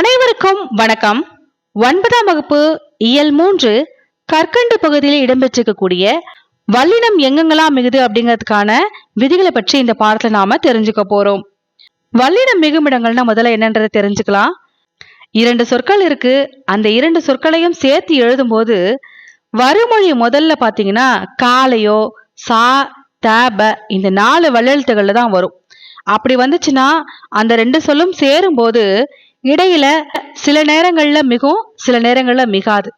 அனைவருக்கும் வணக்கம். ஒன்பதாம் வகுப்பு இயல் மூன்று கற்கண்டு பகுதியில் இடம்பெற்றிருக்கக்கூடிய வல்லினம் எங்கெங்கெல்லாம் மிகுது அப்படிங்கிறதுக்கான விதிகளை பற்றி இந்த பாடத்துல நாம தெரிஞ்சுக்க போறோம். வல்லினம் மிகுமிடங்கள்னா முதல்ல என்னன்றதை தெரிஞ்சுக்கலாம். இரண்டு சொற்கள் இருக்கு. அந்த இரண்டு சொற்களையும் சேர்த்து எழுதும்போது வறுமொழி முதல்ல பாத்தீங்கன்னா காலையோ சா தேப இந்த நாலு வல்லெழுத்துகள்ல தான் வரும். அப்படி வந்துச்சுன்னா அந்த ரெண்டு சொல்லும் சேரும்போது இடையில சில நேரங்கள்ல மிகும் சில நேரங்கள்ல மிகாது.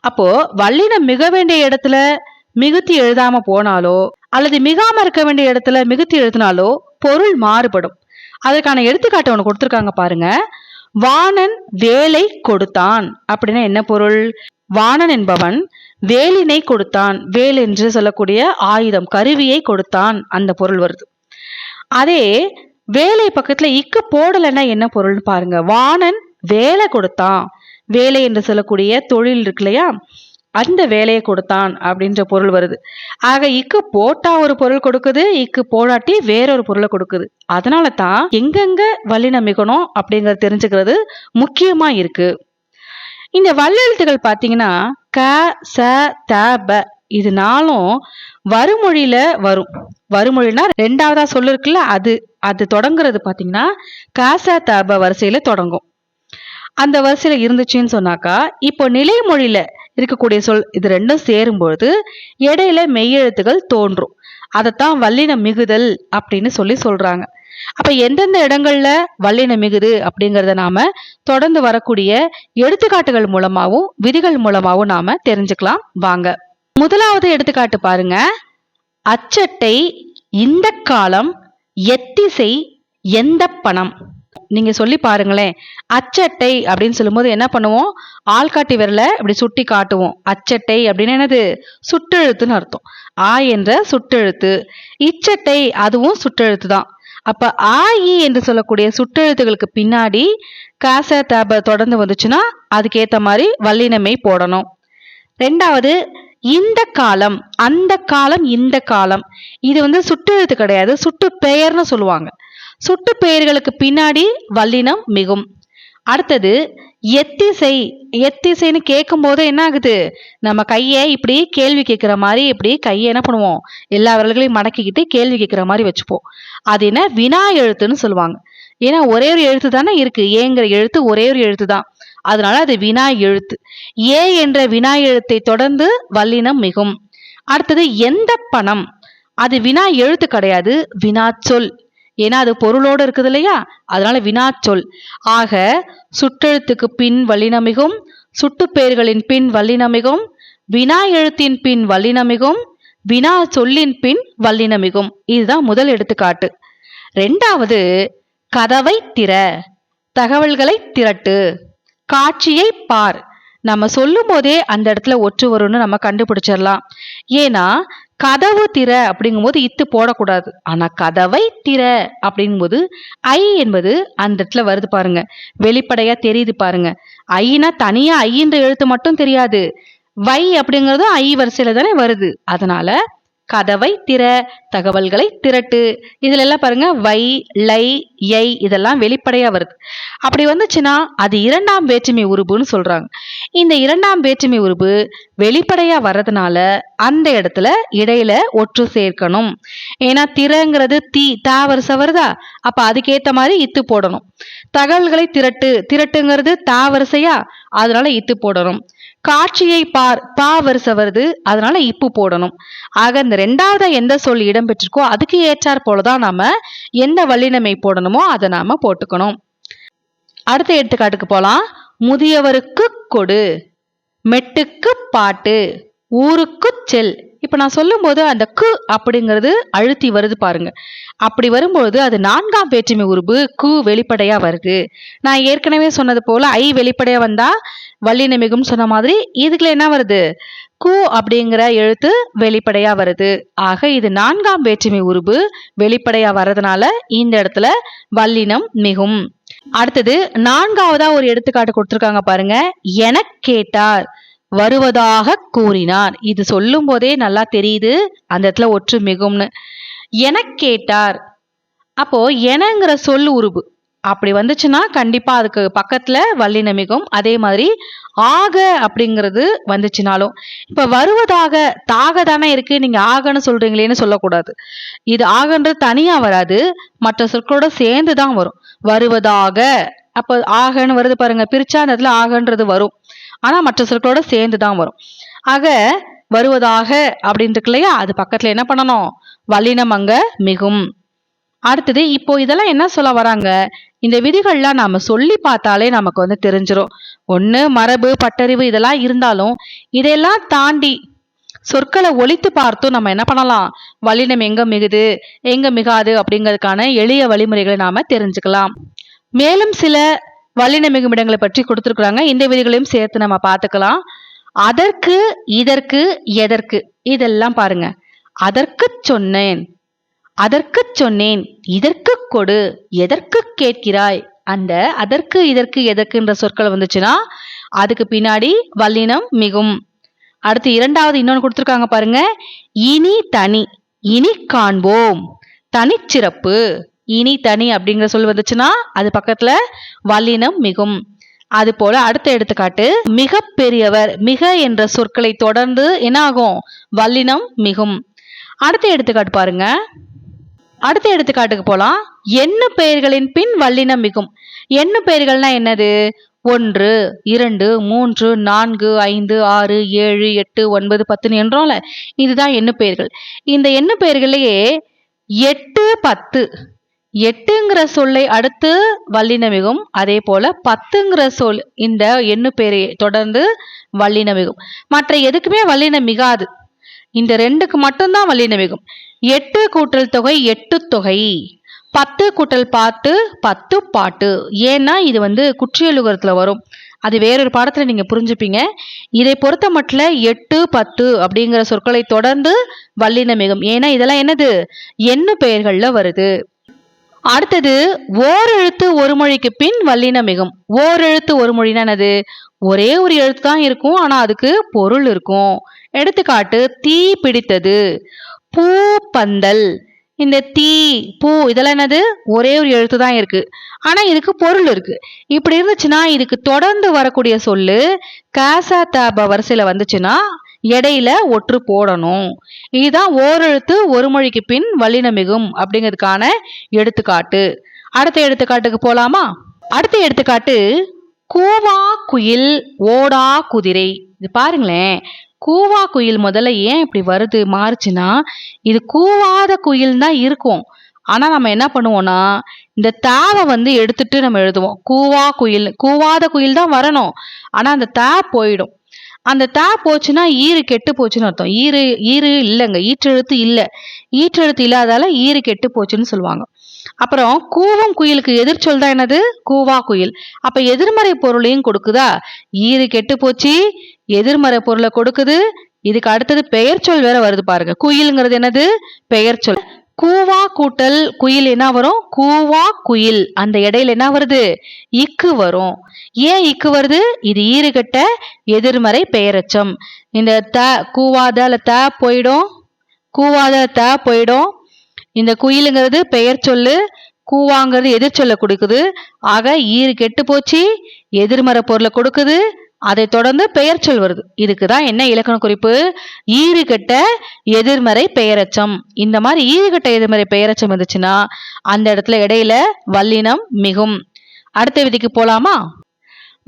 அப்போ வல்லினம் மிக வேண்டிய இடத்துல மிகுத்தி எழுதாம போனாலோ அல்லது மிகாம இருக்க வேண்டிய இடத்துல மிகுத்தி எழுதினாலோ பொருள் மாறுபடும். அதற்கான எடுத்துக்காட்டு ஒன்று கொடுத்துருக்காங்க பாருங்க. வாணன் வேலை கொடுத்தான். அப்படின்னா என்ன பொருள்? வாணன் என்பவன் வேலினை கொடுத்தான். வேல் என்று சொல்லக்கூடிய ஆயுதம் கருவியை கொடுத்தான். அந்த பொருள் வருது. அதே வேலை பக்கத்துல இக்கு போடலைன்னா என்ன பொருள்னு பாருங்க. வாணன் வேலை கொடுத்தான். வேலை என்று சொல்லக்கூடிய தொழில் இருக்கு இல்லையா? அந்த வேலையை கொடுத்தான் அப்படின்ற பொருள் வருது. ஆக இக்கு போட்டா ஒரு பொருள் கொடுக்குது இக்கு போடாட்டி வேறொரு பொருளை கொடுக்குது. அதனால தான் எங்கெங்க வல்லினம் மிகணும் அப்படிங்கறது தெரிஞ்சுக்கிறது முக்கியமா இருக்கு. இந்த வல்லெழுத்துகள் பாத்தீங்கன்னா க ச த ப இது நாளும் வறுமொழியில வரும். வருமொழினா ரெண்டாவதா சொல்லு இருக்குல்ல அது அது தொடங்குறது பார்த்தீங்கன்னா காசா தாப வரிசையில் வரிசையில தொடங்கும். அந்த வரிசையில இருந்துச்சுன்னு சொன்னாக்கா இப்போ நிலைமொழியில இருக்கக்கூடிய சொல் இது ரெண்டும் சேரும்பொழுது இடையில மெய்யெழுத்துகள் தோன்றும். அதைத்தான் வல்லின மிகுதல் அப்படின்னு சொல்லி சொல்றாங்க. அப்ப எந்தெந்த இடங்கள்ல வல்லின மிகுது அப்படிங்கறத நாம தொடர்ந்து வரக்கூடிய எடுத்துக்காட்டுகள் மூலமாகவும் விதிகள் மூலமாகவும் நாம தெரிஞ்சுக்கலாம். வாங்க. முதலாவது எடுத்துக்காட்டு பாருங்க. அச்சட்டை இந்த காலம் எத்திசை எந்த பணம்? நீங்க சொல்லி பாருங்களேன். அச்சட்டை அப்படின்னு சொல்லும்போது என்ன பண்ணுவோம்? ஆள்காட்டி விரல இப்படி சுட்டி காட்டுவோம். அச்சட்டை அப்படின்னு என்னது? சுட்டெழுத்துன்னு அர்த்தம். ஆ என்ற சுட்டெழுத்து. இச்சட்டை அதுவும் சுட்டெழுத்து தான். அப்ப ஆ இ என்று சொல்லக்கூடிய சுட்டெழுத்துகளுக்கு பின்னாடி காச தேப தொடர்ந்து வந்துச்சுன்னா அதுக்கேற்ற மாதிரி வல்லினமை போடணும். ரெண்டாவது இந்த காலம் அந்த காலம் இந்த காலம். இது வந்து சுட்டு எழுத்து கிடையாது. சுட்டு பெயர்னு சொல்லுவாங்க. சுட்டு பெயர்களுக்கு பின்னாடி வல்லினம் மிகும். அடுத்தது எத்திசை. எத்திசைன்னு கேட்கும் போது என்ன ஆகுது? நம்ம கையை இப்படி கேள்வி கேட்குற மாதிரி இப்படி கையை என்ன பண்ணுவோம்? எல்லா விரல்களையும் மடக்கிக்கிட்டு கேள்வி கேட்குற மாதிரி வச்சுப்போம். அது என்ன? வினா எழுத்துன்னு சொல்லுவாங்க. ஏன்னா ஒரே ஒரு எழுத்து தானே இருக்கு. ஏங்கிற எழுத்து ஒரே ஒரு எழுத்து தான் அதனால அது வினா எழுத்து. ஏ என்ற வினா எழுத்தை தொடர்ந்து வல்லினம் மிகும். அடுத்தது எந்த பணம்? அது வினா எழுத்து கிடையாது வினாச்சொல். ஏன்னா அது பொருளோடு இருக்குது இல்லையா? அதனால வினாச்சொல். ஆக சுட்டெழுத்துக்கு பின் வல்லினமிகும் சுட்டுப்பெயர்களின் பின் வல்லினமிகும் வினா எழுத்தின் பின் வல்லினமிகும் வினா சொல்லின் பின் வல்லினமிகும் இதுதான் முதல் எடுத்துக்காட்டு. ரெண்டாவது கதவை திற தகவல்களை திரட்டு. காட்சியை பார். நம்ம சொல்லும் போதே அந்த இடத்துல ஒற்று வரும்னு நம்ம கண்டுபிடிச்சிடலாம். ஏன்னா கதவு திற அப்படிங்கும்போது இத்து போடக்கூடாது. ஆனா கதவை திற அப்படிங்கும்போது ஐ என்பது அந்த இடத்துல வருது பாருங்க. வெளிப்படையா தெரியுது பாருங்க. ஐனா தனியா ஐன்ற எழுத்து மட்டும் தெரியாது. வை அப்படிங்கறதும் ஐ வரிசையில தானே வருது. அதனால கதவை திற தகவல்களை திரட்டு. இதுல எல்லாம் பாருங்க வை லை யை இதெல்லாம் வெளிப்படையா வருது. அப்படி வந்துச்சுன்னா அது இரண்டாம் வேற்றுமை உருபுன்னு சொல்றாங்க. இந்த இரண்டாம் வேற்றுமை உருபு வெளிப்படையா வர்றதுனால அந்த இடத்துல இடையில ஒற்று சேர்க்கணும். ஏன்னா திறங்கிறது தீ தா வரிசை வருதா? அப்ப அதுக்கேத்த மாதிரி இத்து போடணும். தகவல்களை திரட்டு திரட்டுங்கிறது தாவரிசையா அதனால இத்து போடணும். காட்சியை பார் பா வரிசை வருது அதனால இப்பு போடணும். ஆக இந்த ரெண்டாவது எந்த சொல் இடம்பெற்றிருக்கோ அதுக்கு ஏற்றாற் போலதான் நாம எந்த வல்லினமை போடணுமோ அதை நாம போட்டுக்கணும். அடுத்த எடுத்துக்காட்டுக்கு போலாம். முதியவருக்கு கொடு மெட்டுக்கு பாட்டு ஊருக்கு செல். இப்ப நான் சொல்லும்போது அந்த கு அப்படிங்கிறது அழுத்தி வருது பாருங்க. அப்படி வரும்பொழுது அது நான்காம் வேற்றுமை உருபு கு வெளிப்படையா வருது. நான் ஏற்கனவே சொன்னது போல ஐ வெளிப்படையா வந்தா வல்லினமிகும் சொன்ன மாதிரி இதுக்குல என்ன வருது? கு அப்படிங்கிற எழுத்து வெளிப்படையா வருது. ஆக இது நான்காம் வேற்றுமை உருபு வெளிப்படையா வர்றதுனால இந்த இடத்துல வல்லினம் மிகும். அடுத்தது நான்காவதா ஒரு எடுத்துக்காட்டு கொடுத்துருக்காங்க பாருங்க. என கேட்டார் வருவதாக கூறினார். இது சொல்லும் போதே நல்லா தெரியுது அந்த இடத்துல ஒற்று மிகும்னு. என கேட்டார். அப்போ எனங்கிற சொல் உருபு அப்படி வந்துச்சுன்னா கண்டிப்பாக அதுக்கு பக்கத்தில் வல்லினம் மிகும் அதே மாதிரி ஆக அப்படிங்கிறது வந்துச்சுனாலும் இப்போ வருவதாக தாக தானே இருக்குது நீங்கள் ஆகன்னு சொல்கிறீங்களேன்னு சொல்லக்கூடாது. இது ஆகன்றது தனியாக வராது மற்ற சொற்களோட சேர்ந்து தான் வரும். வருவதாக அப்போ ஆகன்னு வருது பாருங்க பிரிச்சா அந்த இடத்துல ஆகன்றது வரும். ஆனால் மற்ற சொற்களோட சேர்ந்து தான் வரும். ஆக வருவதாக அப்படின்னு இல்லையா அது பக்கத்தில் என்ன பண்ணணும்? வல்லினம் அங்க மிகும். அடுத்தது இப்போ இதெல்லாம் என்ன சொல்ல வராங்க? இந்த விதிகள்லாம் நாம சொல்லி பார்த்தாலே நமக்கு வந்து தெரிஞ்சிடும் ஒன்று மரபு பட்டறிவு இதெல்லாம் இருந்தாலும் இதெல்லாம் தாண்டி சொற்களை ஒழித்து பார்த்தும் நம்ம என்ன பண்ணலாம்? வல்லினம் எங்க மிகுது எங்க மிகாது அப்படிங்கிறதுக்கான எளிய வழிமுறைகளை நாம தெரிஞ்சுக்கலாம். மேலும் சில வல்லின இடங்களை பற்றி கொடுத்துருக்குறாங்க. இந்த விதிகளையும் சேர்த்து நம்ம பார்த்துக்கலாம். அதற்கு இதற்கு எதற்கு இதெல்லாம் பாருங்க. அதற்கு சொன்னேன். அதற்குச் சொன்னேன் இதற்கு கொடு எதற்கு கேட்கிறாய்? அந்த அதற்கு இதற்கு எதற்குன்ற சொற்கள் வந்துச்சுன்னா அதுக்கு பின்னாடி வல்லினம் மிகும். அடுத்து இரண்டாவது இன்னொன்று கொடுத்துருக்காங்க பாருங்க. இனி தனி இனி காண்போம் தனிச்சிறப்பு இனி தனி அப்படிங்கிற சொல் வந்துச்சுன்னா அது பக்கத்துல வல்லினம் மிகும். அது போல அடுத்த எடுத்துக்காட்டு மிக பெரியவர் மிக என்ற சொற்களை தொடர்ந்து என்ன ஆகும் வல்லினம் மிகும். அடுத்த எடுத்துக்காட்டு பாருங்க. அடுத்த எடுத்துக்காட்டுக்கு போலாம். எண்ணு பெயர்களின் பின் வல்லினம் மிகும்? எண்ணு பெயர்கள்னா என்னது? ஒன்று இரண்டு மூன்று நான்கு ஐந்து ஆறு ஏழு எட்டு ஒன்பது பத்துன்னு என்றோம்ல. இதுதான் எண்ணு பெயர்கள். இந்த எண்ணு பெயர்களையே எட்டு பத்து. எட்டுங்கிற சொல்லை அடுத்து வல்லினமிகும் அதே போல பத்துங்கிற சொல் இந்த எண்ணு பெயரை தொடர்ந்து வல்லினமிகும் மற்ற எதுக்குமே வல்லினம் மிகாது. இந்த ரெண்டுக்கு மட்டும்தான் வல்லினமிகும் எட்டு கூட்டல் தொகை எட்டு தொகை. பத்து கூட்டல் பாட்டு பத்து பாட்டு. ஏன்னா இது வந்து குற்றியலுகரத்தில் வரும். அது வேறொரு பாடத்தில் நீங்கள் புரிஞ்சுப்பீங்க. இதை பொறுத்த மட்டில் எட்டு பத்து அப்படிங்கிற சொற்களை தொடர்ந்து வல்லினமிகும் ஏன்னா இதெல்லாம் என்னது? என்ன பெயர்களில் வருது. அடுத்தது ஓரெழுத்து ஒரு மொழிக்கு பின் வல்லினமிகும் ஓரெழுத்து ஒரு மொழினா என்னது? ஒரே ஒரு எழுத்து தான் இருக்கும் ஆனால் அதுக்கு பொருள் இருக்கும். எடுத்துக்காட்டு தீ பிடித்தது. பூ பந்தல் இந்த தீ பூ இதெல்லாம் என்னது? ஒரே ஒரு எழுத்து தான் இருக்கு. ஆனா இதுக்கு பொருள் இருக்கு. இப்படி இருந்துச்சுன்னா இதுக்கு தொடர்ந்து வரக்கூடிய சொல்லு காசா தாப வரிசையில வந்துச்சுன்னா இடையில ஒற்று போடணும். இதுதான் ஓரெழுத்து ஒரு மொழிக்கு பின் வல்லினமிகும் அப்படிங்கிறதுக்கான எடுத்துக்காட்டு. அடுத்த எடுத்துக்காட்டுக்கு போலாமா? அடுத்த எடுத்துக்காட்டு கூவா குயில் ஓடா குதிரை. இது பாருங்களேன். கூவா குயில் முதல்ல ஏன் இப்படி வருது மாறுச்சுன்னா இது கூவாத குயில் தான் இருக்கும். ஆனால் நம்ம என்ன பண்ணுவோம்னா இந்த தாவை வந்து எடுத்துட்டு நம்ம எழுதுவோம். கூவா குயில் கூவாத குயில் தான் வரணும். ஆனால் அந்த தா போயிடும். அந்த தா போச்சுன்னா ஈறு கெட்டு போச்சுன்னு அர்த்தம். ஈறு ஈறு இல்லைங்க. ஈற்றெழுத்து இல்லை. ஈற்றெழுத்து இல்லாதால ஈறு கெட்டு போச்சுன்னு சொல்லுவாங்க. அப்புறம் கூவம் குயிலுக்கு எதிர்ச்சொல் தான் என்னது? கூவா குயில். அப்ப எதிர்மறை பொருளையும் கொடுக்குதா? ஈறு கெட்டு போச்சு எதிர்மறை பொருளை கொடுக்குது. இதுக்கு அடுத்தது பெயர் சொல் வேற வருது பாருங்க. குயில்ங்கிறது என்னது? பெயர் சொல். கூவா கூட்டல் குயில் என்ன வரும்? கூவா குயில். அந்த இடையில என்ன வருது? இக்கு வரும். ஏன் இக்கு வருது? இது ஈறுகட்ட எதிர்மறை பெயரச்சம். இந்த த கூவாத த போயிடும். கூவாத த போயிடும். இந்த குயிலுங்கிறது பெயர் சொல்லு கூவாங்கிறது எதிர்ச்சொல்ல கொடுக்குது. ஆக ஈறு கெட்டு போச்சு எதிர்மற பொருளை கொடுக்குது அதை தொடர்ந்து பெயர் சொல் வருது. இதுக்கு தான் என்ன இலக்கண குறிப்பு? ஈறுகட்ட எதிர்மறை பெயரச்சம். இந்த மாதிரி ஈறுகட்ட எதிர்மறை பெயரச்சம் இருந்துச்சுன்னா அந்த இடத்துல இடையில வல்லினம் மிகும். அடுத்த விதிக்கு போலாமா?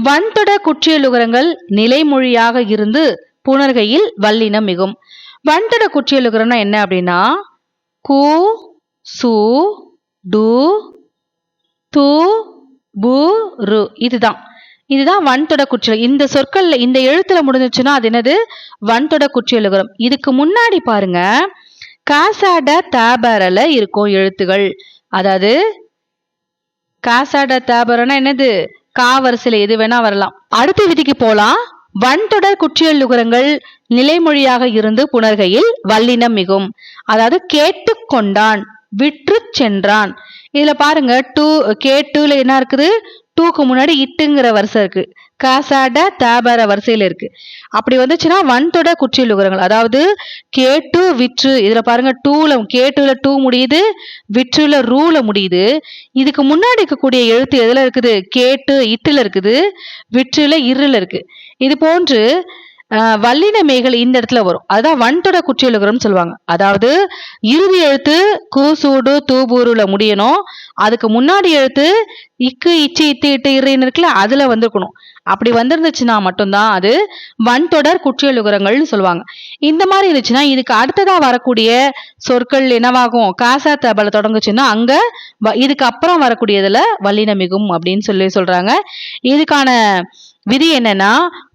வன்தொட குற்றியலுகரங்கள் நிலைமொழியாக இருந்து புணர்கையில் வல்லினம் மிகும். வன்தொட குற்றியலுகரம்னா என்ன அப்படின்னா கு சு டு து பு ரு. இதுதான். இதுதான் வன்தொட குற்றியல். இந்த சொற்கள்ல இந்த எழுத்துல முடிஞ்சிச்சுன்னா அது என்னது? வன்தொட குற்றியலுகரம் இதுக்கு முன்னாடி பாருங்க. காசாட தாபரல இருக்கும் எழுத்துகள். அதாவது காசாட தாபரம்னா என்னது? காவரிசையில் எது வேணா வரலாம். அடுத்த விதிக்கு போகலாம் வன்தொடர் குற்றியலுகரங்கள் நிலைமொழியாக இருந்து புணர்கையில் வல்லினம் மிகும். அதாவது கேட்டுக்கொண்டான் விற்று சென்றான். இதுல பாருங்க டூ கேட்டுல என்ன இருக்குது? டூக்கு முன்னாடி இட்டுங்கிற வரிசை இருக்கு. காசாட தாபர வரிசையில் இருக்கு. அப்படி வந்துச்சுன்னா வன்தொட குற்றியல் உகரங்கள் அதாவது கேட்டு விற்று இதுல பாருங்க டூல கேட்டுல டூ முடியுது விற்றுல ரூல முடியுது. இதுக்கு முன்னாடி இருக்கக்கூடிய எழுத்து எதுல இருக்குது? கேட்டு இட்டுல இருக்குது விற்றுல இருல இருக்கு. இது போன்று வல்லின மேகல் இந்த இடத்துல வரும். அதான் வன்தொட குற்றியலுகரம்னு சொல்லுவாங்க. அதாவது இறுதி எழுத்து கூசூடு தூபூருல முடியணும். அதுக்கு முன்னாடி எழுத்து இக்கு இச்சு இத்து இட்டு இறுன்னு இருக்குல்ல அதுல வந்திருக்கணும். அப்படி வந்திருந்துச்சுன்னா மட்டும்தான் அது வன்தொடர் குற்றியலுகரங்கள்னு சொல்லுவாங்க. இந்த மாதிரி இருந்துச்சுன்னா இதுக்கு அடுத்ததா வரக்கூடிய சொற்கள் என்னவாகும்? காசா தபல தொடங்குச்சுன்னா அங்க வ- இதுக்கு அப்புறம் வரக்கூடியதுல வல்லின மிகும் அப்படின்னு சொல்லி சொல்றாங்க. இதுக்கான விதி என்னன்னா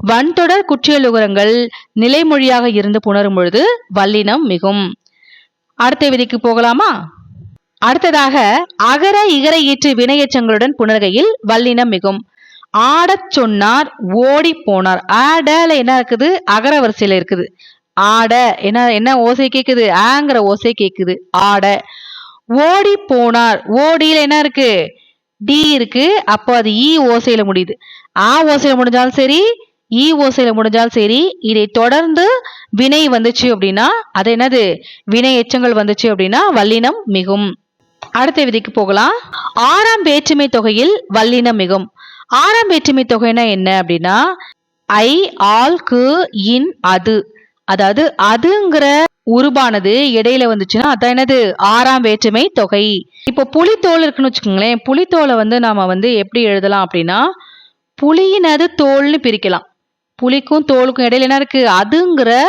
வன்தொடர் குற்றியலுகரங்கள் நிலைமொழியாக இருந்து புணரும் பொழுது வல்லினம் மிகும். அடுத்த விதிக்கு போகலாமா? அடுத்ததாக அகர இகர ஈற்று வினையச்சங்களுடன் புணர்கையில் வல்லினம் மிகும். ஆடச் சொன்னார் ஓடி போனார். ஆடல என்ன இருக்குது? அகர வரிசையில இருக்குது. ஆட என்ன என்ன ஓசை கேக்குது? ஆங்கிற ஓசை கேக்குது. ஆட. ஓடி போனார். ஓடியில என்ன இருக்கு? டி இருக்கு அப்போ அது e இ ஓசையில் முடியுது. ஆ ஓசையில் முடிஞ்சாலும் சரி e ஈ ஓசையில் முடிஞ்சாலும் சரி இதை தொடர்ந்து வினை வந்துச்சு அப்படின்னா அது என்னது? வினை எச்சங்கள் வந்துச்சு அப்படின்னா வல்லினம் மிகும். அடுத்த விதிக்கு போகலாம். ஆறாம் வேற்றுமை தொகையில் வல்லினம் மிகும். ஆறாம் வேற்றுமை தொகைனா என்ன அப்படின்னா ஐ ஆல் கு இன் அது. அதாவது அதுங்கிற உருபானது இடையில வந்துச்சுன்னா அதான் என்னது? ஆறாம் வேற்றுமை தொகை. இப்போ புலித்தோல் இருக்குன்னு வச்சுக்கோங்களேன் புலித்தோலை வந்து நாம வந்து எப்படி எழுதலாம் அப்படின்னா புலியினது தோல்னு பிரிக்கலாம். புலிக்கும் தோலுக்கும் இடையில என்ன இருக்கு? அதுங்கிற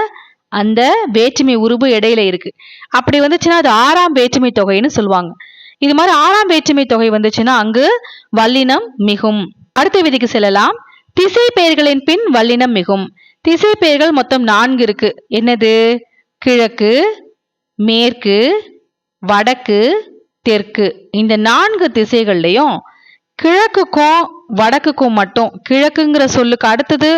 அந்த வேற்றுமை உருபு இடையில இருக்கு. அப்படி வந்துச்சுன்னா அது ஆறாம் வேற்றுமை தொகைன்னு சொல்லுவாங்க. இது மாதிரி ஆறாம் வேற்றுமை தொகை வந்துச்சுன்னா அங்கு வல்லினம் மிகும். அடுத்த விதிக்கு செல்லலாம். திசை பெயர்களின் பின் வல்லினம் மிகும். திசை பெயர்கள் மொத்தம் நான்கு இருக்கு. என்னது? கிழக்கு மேற்கு வடக்கு தெற்கு. இந்த நான்கு திசைகள்லையும் கிழக்குக்கும் வடக்குக்கும் மட்டும் கிழக்குங்கிற சொல்லுக்கு அடுத்தது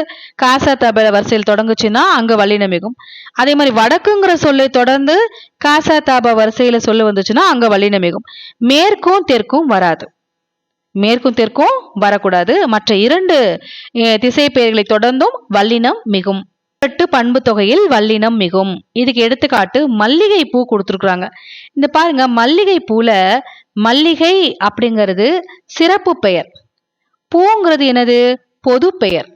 காசா தபல வரிசையில் தொடங்குச்சுன்னா அங்க வல்லினம் அதே மாதிரி வடக்குங்கிற சொல்லை தொடர்ந்து காசா தாப வரிசையில சொல்லு வந்துச்சுன்னா அங்க வல்லினம் மேற்கும் தெற்கும் வராது. மேற்கும் தெற்கும் வரக்கூடாது. மற்ற இரண்டு திசை பெயர்களை தொடர்ந்தும் வல்லினம் மிகும் எட்டு பண்பு தொகையில் வல்லினம் மிகும். இதுக்கு எடுத்துக்காட்டு மல்லிகை பூ கொடுத்துருக்குறாங்க. இந்த பாருங்க மல்லிகை பூல மல்லிகை அப்படிங்கிறது சிறப்பு பெயர். பூங்கிறது என்னது? பொது பெயர்.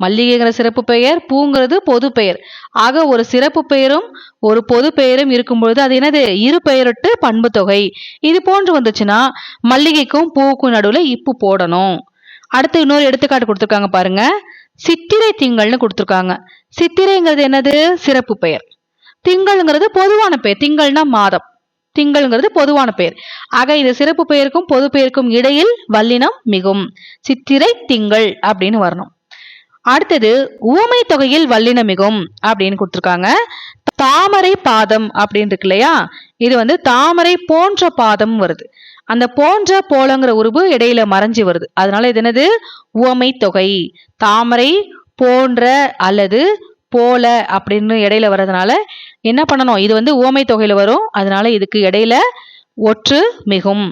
மல்லிகைங்கிற சிறப்பு பெயர் பூங்கிறது பொது பெயர். ஆக ஒரு சிறப்பு பெயரும் ஒரு பொது பெயரும் இருக்கும் பொழுது அது என்னது? இரு பெயரிட்டு பண்பு தொகை. இது போன்று வந்துச்சுன்னா மல்லிகைக்கும் பூவுக்கும் நடுவில் இப்பு போடணும். அடுத்து இன்னொரு எடுத்துக்காட்டு கொடுத்துருக்காங்க பாருங்க. சித்திரை திங்கள்னு கொடுத்துருக்காங்க. சித்திரைங்கிறது என்னது? சிறப்பு பெயர். திங்கள்ங்கிறது பொதுவான பெயர். திங்கள்னா மாதம். திங்கள்ங்கிறது பொதுவான பெயர். ஆக இது சிறப்பு பெயருக்கும் பொது பெயருக்கும் இடையில் வல்லினம் மிகும். சித்திரை திங்கள் அப்படின்னு வரணும். அடுத்தது ஊமை தொகையில் வல்லினம் மிகும் அப்படின்னு கொடுத்துருக்காங்க. தாமரை பாதம் அப்படின்னு இருக்கு இல்லையா? இது வந்து தாமரை போன்ற பாதம் வருது. அந்த போன்ற போலங்கிற உருவு இடையில மறைஞ்சு வருது. அதனால இது என்னது? உவமை தொகை தாமரை போன்ற அல்லது போல அப்படின்னு இடையில வர்றதுனால என்ன பண்ணணும்? இது வந்து உவமை தொகையில வரும். அதனால இதுக்கு இடையில ஒற்று மிகும்.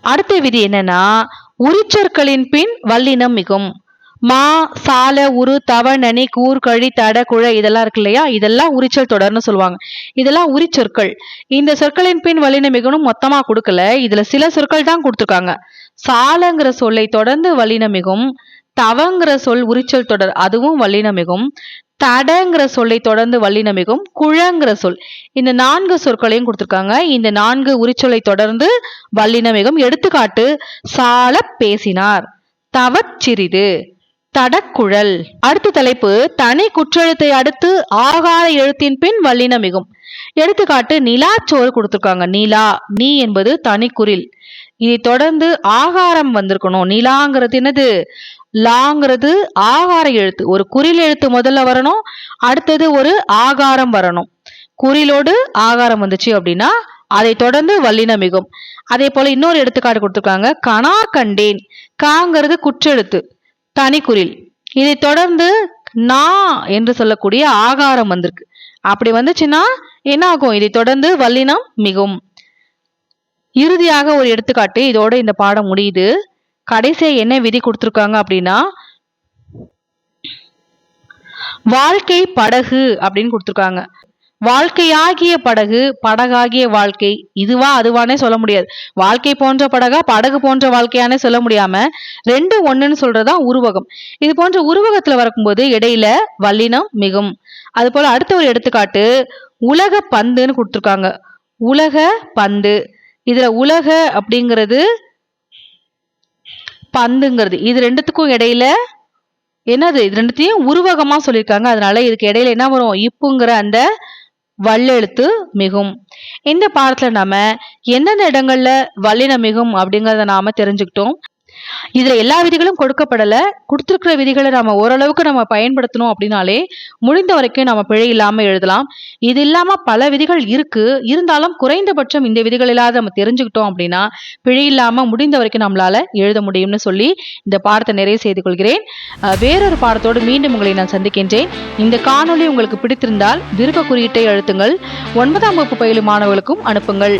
அடுத்த விதி என்னன்னா உரிச்சொற்களின் பின் வல்லினம் மிகும். மா சால உரு தவ நனி கூர் கழி தட குழ இதெல்லாம் இருக்கு இல்லையா? இதெல்லாம் உரிச்சல் தொடர்னு சொல்லுவாங்க. இதெல்லாம் உரிச்சொற்கள் இந்த சொற்களின் பின் வல்லினம் மிகணும் மொத்தமா கொடுக்கல. இதுல சில சொற்கள் தான் கொடுத்துருக்காங்க. சாலங்கிற சொல்லை தொடர்ந்து வலினமிகும் தவங்கிற சொல் உரிச்சல் தொடர் அதுவும் வல்லினமிகும் தடங்கிற சொல்லை தொடர்ந்து வல்லினமிகும் குழங்கிற சொல். இந்த நான்கு சொற்களையும் கொடுத்துருக்காங்க. இந்த நான்கு உரிச்சொல்லை தொடர்ந்து வல்லினமிகும் எடுத்துக்காட்டு சால பேசினார் தவச் சிறிது. தடக்குழல். அடுத்த தலைப்பு தனி குற்றெழுத்தை அடுத்து ஆகார எழுத்தின் பின் வல்லினம் மிகும். எடுத்துக்காட்டு சோறு கொடுத்துருக்காங்க. நிலா நீ என்பது தனிக்குறில் இதை தொடர்ந்து ஆகாரம் வந்திருக்கணும். நிலாங்கிறது என்னது? லாங்கிறது ஆகார எழுத்து. ஒரு குறில் எழுத்து முதல்ல வரணும் அடுத்தது ஒரு ஆகாரம் வரணும். குறிலோடு ஆகாரம் வந்துச்சு அப்படின்னா அதை தொடர்ந்து வல்லினம் மிகும். அதே போல இன்னொரு எடுத்துக்காட்டு கொடுத்துருக்காங்க. கனா கண்டேன். காங்கிறது குற்றெழுத்து. தனிக்குறில் இதை தொடர்ந்து நா என்று சொல்லக்கூடிய ஆகாரம் வந்திருக்கு. அப்படி வந்துச்சுன்னா என்ன ஆகும் இதை தொடர்ந்து வல்லினம் மிகும். இறுதியாக ஒரு எடுத்துக்காட்டு இதோட இந்த பாடம் முடியுது. கடைசியா என்ன விதி கொடுத்துருக்காங்க அப்படின்னா வாழ்க்கை படகு அப்படின்னு கொடுத்துருக்காங்க. வாழ்க்கையாகிய படகு படகாகிய வாழ்க்கை. இதுவா அதுவானே சொல்ல முடியாது. வாழ்க்கை போன்ற படகா படகு போன்ற வாழ்க்கையானே சொல்ல முடியாம ரெண்டு ஒண்ணுன்னு சொல்றதா உருவகம். இது போன்ற உருவகத்துல வரக்கும்போது இடையில வல்லினம் மிகும். அது போல அடுத்த ஒரு எடுத்துக்காட்டு உலக பந்துன்னு கொடுத்துருக்காங்க. உலக பந்து. இதுல உலக அப்படிங்கிறது பந்துங்கிறது. இது ரெண்டுத்துக்கும் இடையில என்னது? இது ரெண்டுத்தையும் உருவகமா சொல்லியிருக்காங்க. அதனால இதுக்கு இடையில என்ன வரும்? இப்புங்கிற அந்த வல்லெழுத்து மிகும். இந்த பாடத்துல நம்ம எந்தெந்த இடங்கள்ல வல்லினம் மிகும் அப்படிங்கறத நாம தெரிஞ்சுக்கிட்டோம். இதுல எல்லா விதிகளும் கொடுக்கப்படல. கொடுத்துருக்கிற விதிகளை நம்ம ஓரளவுக்கு நம்ம பயன்படுத்தணும் அப்படின்னாலே முடிந்த வரைக்கும் நம்ம பிழை இல்லாம எழுதலாம். இது இல்லாம பல விதிகள் இருக்கு. இருந்தாலும் குறைந்தபட்சம் இந்த விதிகள் இல்லாத நம்ம தெரிஞ்சுக்கிட்டோம் அப்படின்னா பிழை இல்லாம முடிந்த வரைக்கும் நம்மளால எழுத முடியும்னு சொல்லி இந்த பாடத்தை நிறைவு செய்து கொள்கிறேன். வேறொரு பாடத்தோடு மீண்டும் உங்களை நான் சந்திக்கின்றேன். இந்த காணொளி உங்களுக்கு பிடித்திருந்தால் விருப்ப குறியீட்டை அழுத்துங்கள். ஒன்பதாம் வகுப்பு பயிலும் மாணவர்களுக்கும் அனுப்புங்கள்.